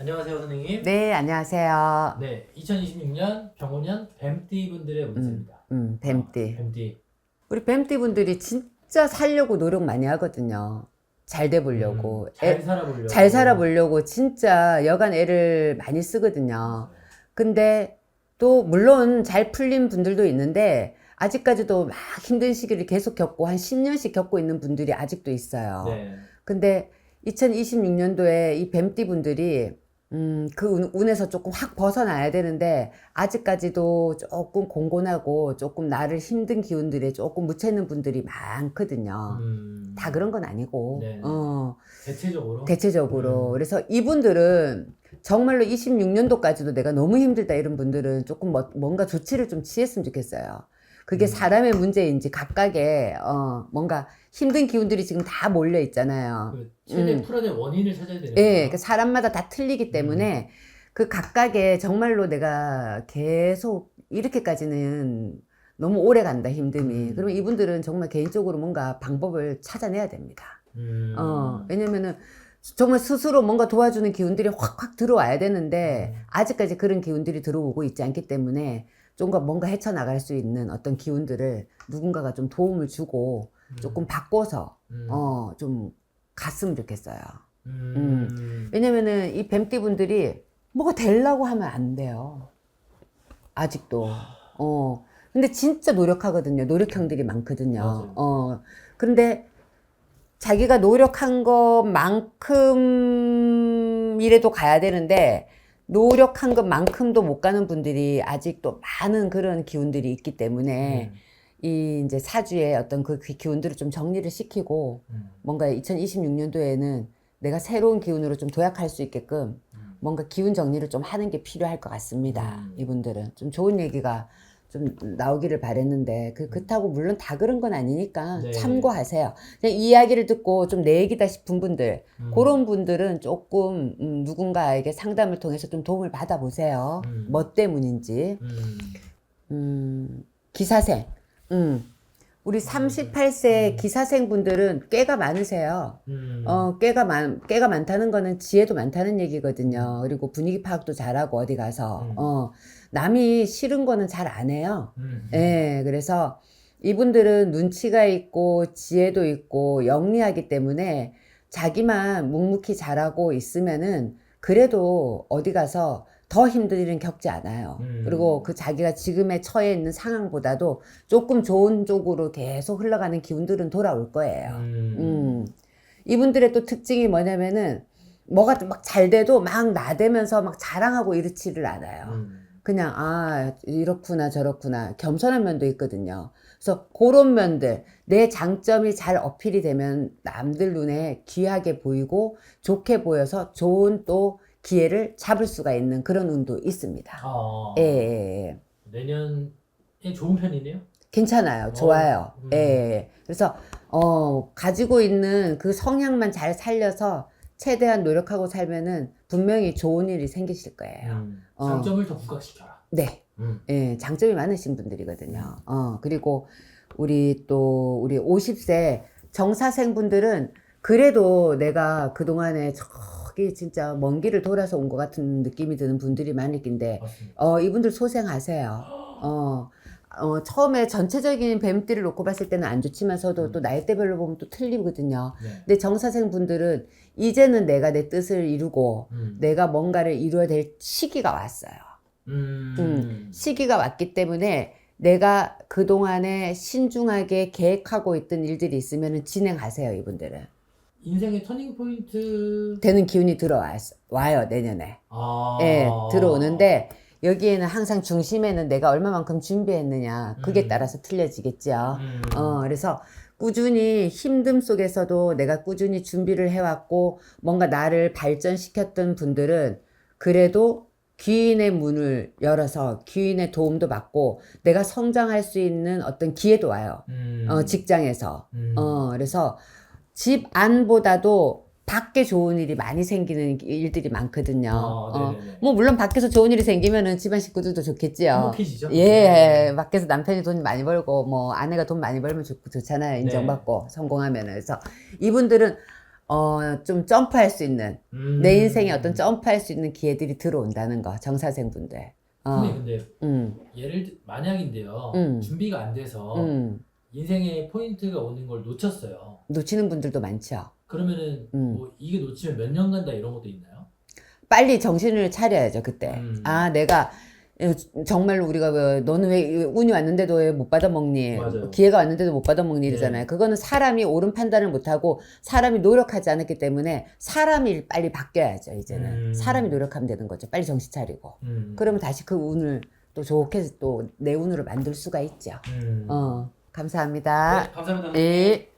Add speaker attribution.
Speaker 1: 안녕하세요, 선생님.
Speaker 2: 네, 안녕하세요.
Speaker 1: 네, 2026년 병원년 뱀띠 분들의 운세입니다.
Speaker 2: 음, 뱀띠.
Speaker 1: 아, 뱀띠.
Speaker 2: 우리 뱀띠 분들이 진짜 살려고 노력 많이 하거든요. 잘 돼 보려고.
Speaker 1: 음, 잘
Speaker 2: 애-
Speaker 1: 살아보려고.
Speaker 2: 잘 살아보려고 진짜 여간 애를 많이 쓰거든요. 근데 또 물론 잘 풀린 분들도 있는데 아직까지도 막 힘든 시기를 계속 겪고 한 10년씩 겪고 있는 분들이 아직도 있어요.
Speaker 1: 네.
Speaker 2: 근데 2026년도에 이 뱀띠 분들이 음, 그 운, 운에서 조금 확 벗어나야 되는데 아직까지도 조금 공곤하고 조금 나를 힘든 기운들에 조금 묻혀있는 분들이 많거든요.
Speaker 1: 음,
Speaker 2: 다 그런 건 아니고,
Speaker 1: 네.
Speaker 2: 어,
Speaker 1: 대체적으로.
Speaker 2: 대체적으로.
Speaker 1: 음.
Speaker 2: 그래서 이분들은 정말로 26년도까지도 내가 너무 힘들다 이런 분들은 조금 뭐- 뭔가 조치를 좀 취했으면 좋겠어요. 그게
Speaker 1: 음.
Speaker 2: 사람의 문제인지 각각의 어, 뭔가 힘든 기운들이 지금 다 몰려 있잖아요.
Speaker 1: 그 최대
Speaker 2: 음.
Speaker 1: 풀어낼 원인을 찾아야 되는
Speaker 2: 예,
Speaker 1: 거죠.
Speaker 2: 그 사람마다 다 틀리기 때문에 그 각각의 정말로 내가 계속 이렇게까지는 너무 오래 간다 힘듦이.
Speaker 1: 음.
Speaker 2: 그러면 이분들은 정말 개인적으로 뭔가 방법을 찾아내야 됩니다.
Speaker 1: 음.
Speaker 2: 어, 왜냐면은 정말 스스로 뭔가 도와주는 기운들이 확확 들어와야 되는데
Speaker 1: 음.
Speaker 2: 아직까지 그런 기운들이 들어오고 있지 않기 때문에 좀가 뭔가 헤쳐나갈 수 있는 어떤 기운들을 누군가가 좀 도움을 주고
Speaker 1: 음.
Speaker 2: 조금 바꿔서
Speaker 1: 음.
Speaker 2: 어, 좀 갔으면 좋겠어요.
Speaker 1: 음.
Speaker 2: 왜냐면은 이 뱀띠 분들이 뭐가 되려고 하면 안 돼요. 아직도. 어. 근데 진짜 노력하거든요. 노력형들이 많거든요.
Speaker 1: 맞아요.
Speaker 2: 어. 그런데 자기가 노력한 것만큼이라도 가야 되는데 노력한 것만큼도 못 가는 분들이 아직도 많은 그런 기운들이 있기 때문에
Speaker 1: 음.
Speaker 2: 이 이제 사주의 어떤 그 기운들을 좀 정리를 시키고
Speaker 1: 음.
Speaker 2: 뭔가 2026년도에는 내가 새로운 기운으로 좀 도약할 수 있게끔
Speaker 1: 음.
Speaker 2: 뭔가 기운 정리를 좀 하는 게 필요할 것 같습니다.
Speaker 1: 음.
Speaker 2: 이분들은 좀 좋은 얘기가 좀 나오기를 바랬는데 그 그렇다고 물론 다 그런 건 아니니까
Speaker 1: 네.
Speaker 2: 참고하세요. 그냥 이야기를 듣고 좀 내 얘기다 싶은 분들
Speaker 1: 음.
Speaker 2: 그런 분들은 조금 음, 누군가에게 상담을 통해서 좀 도움을 받아보세요.
Speaker 1: 음.
Speaker 2: 뭐 때문인지.
Speaker 1: 음.
Speaker 2: 음, 기사생. 음. 우리 38세
Speaker 1: 음.
Speaker 2: 기사생 분들은 꽤가 많으세요.
Speaker 1: 음.
Speaker 2: 어, 꽤가 많, 꽤가 많다는 거는 지혜도 많다는 얘기거든요. 그리고 분위기 파악도 잘하고 어디 가서.
Speaker 1: 음.
Speaker 2: 어, 남이 싫은 거는 잘 안 해요.
Speaker 1: 음.
Speaker 2: 예, 그래서 이분들은 눈치가 있고 지혜도 있고 영리하기 때문에 자기만 묵묵히 잘하고 있으면은 그래도 어디 가서 더 힘든 일은 겪지 않아요.
Speaker 1: 음.
Speaker 2: 그리고 그 자기가 지금에 처해 있는 상황보다도 조금 좋은 쪽으로 계속 흘러가는 기운들은 돌아올 거예요.
Speaker 1: 음.
Speaker 2: 음. 이분들의 또 특징이 뭐냐면은 뭐가 막 잘 돼도 막 나대면서 막 자랑하고 이렇지를 않아요.
Speaker 1: 음.
Speaker 2: 그냥 아 이렇구나 저렇구나 겸손한 면도 있거든요. 그래서 그런 면들 내 장점이 잘 어필이 되면 남들 눈에 귀하게 보이고 좋게 보여서 좋은 또 기회를 잡을 수가 있는 그런 운도 있습니다.
Speaker 1: 아.
Speaker 2: 예, 예, 예.
Speaker 1: 내년에 좋은 편이네요.
Speaker 2: 괜찮아요. 좋아요.
Speaker 1: 음.
Speaker 2: 예, 예. 그래서 어 가지고 있는 그 성향만 잘 살려서 최대한 노력하고 살면은 분명히 좋은 일이 생기실 거예요.
Speaker 1: 음.
Speaker 2: 어.
Speaker 1: 장점을 더 부각시켜라.
Speaker 2: 네.
Speaker 1: 음.
Speaker 2: 예, 장점이 많으신 분들이거든요. 어, 그리고 우리 또 우리 50세 정사생 분들은 그래도 내가 그동안에 저기 진짜 먼 길을 돌아서 온 것 같은 느낌이 드는 분들이 낀데
Speaker 1: 맞습니다.
Speaker 2: 어, 이분들 소생하세요. 어, 어, 처음에 전체적인 뱀띠를 놓고 봤을 때는 안 좋지만서도 또 나이대별로 보면 또 틀리거든요.
Speaker 1: 네.
Speaker 2: 근데 정사생 분들은 이제는 내가 내 뜻을 이루고
Speaker 1: 음.
Speaker 2: 내가 뭔가를 이루어야 될 시기가 왔어요.
Speaker 1: 음.
Speaker 2: 음. 시기가 왔기 때문에 내가 그동안에 신중하게 계획하고 있던 일들이 있으면 진행하세요, 이분들은.
Speaker 1: 인생의 터닝 포인트.
Speaker 2: 되는 기운이 들어와요, 내년에.
Speaker 1: 아.
Speaker 2: 예, 들어오는데 여기에는 항상 중심에는 내가 얼마만큼 준비했느냐. 그게
Speaker 1: 음.
Speaker 2: 따라서 틀려지겠죠.
Speaker 1: 음.
Speaker 2: 어, 그래서 꾸준히 힘듦 속에서도 내가 꾸준히 준비를 해왔고 뭔가 나를 발전시켰던 분들은 그래도 귀인의 문을 열어서 귀인의 도움도 받고 내가 성장할 수 있는 어떤 기회도 와요.
Speaker 1: 음.
Speaker 2: 어, 직장에서.
Speaker 1: 음.
Speaker 2: 어, 그래서 집 안보다도 밖에 좋은 일이 많이 생기는 일들이 많거든요.
Speaker 1: 아,
Speaker 2: 어. 뭐 물론 밖에서 좋은 일이 생기면은 집안 식구들도 좋겠지요.
Speaker 1: 행복해지죠?
Speaker 2: 예, 밖에서 남편이 돈 많이 벌고 뭐 아내가 돈 많이 벌면 좋, 좋잖아요.
Speaker 1: 네.
Speaker 2: 인정받고 성공하면은 그래서 이분들은 어, 좀 점프할 수 있는,
Speaker 1: 음.
Speaker 2: 내 인생에 어떤 점프할 수 있는 기회들이 들어온다는 거, 정사생 분들. 어,
Speaker 1: 선생님 근데
Speaker 2: 음,
Speaker 1: 예를 들 만약인데요.
Speaker 2: 음.
Speaker 1: 준비가 안 돼서
Speaker 2: 음.
Speaker 1: 인생에 포인트가 오는 걸 놓쳤어요.
Speaker 2: 놓치는 분들도 많죠.
Speaker 1: 그러면은
Speaker 2: 음.
Speaker 1: 뭐 이게 놓치면 몇 년 간다 이런 것도 있나요?
Speaker 2: 빨리 정신을 차려야죠, 그때.
Speaker 1: 음.
Speaker 2: 아, 내가, 에, 정말로 우리가 왜, 너는 왜 운이 왔는데도 왜 못 받아먹니?
Speaker 1: 맞아요.
Speaker 2: 기회가 왔는데도 못 받아먹니? 이러잖아요.
Speaker 1: 네.
Speaker 2: 그거는 사람이 옳은 판단을 못하고 사람이 노력하지 않았기 때문에 사람이 빨리 바뀌어야죠, 이제는.
Speaker 1: 음.
Speaker 2: 사람이 노력하면 되는 거죠. 빨리 정신 차리고.
Speaker 1: 음.
Speaker 2: 그러면 다시 그 운을 또 좋게 또 내 운으로 만들 수가 있죠.
Speaker 1: 음.
Speaker 2: 어, 감사합니다.
Speaker 1: 네, 감사합니다.
Speaker 2: 예.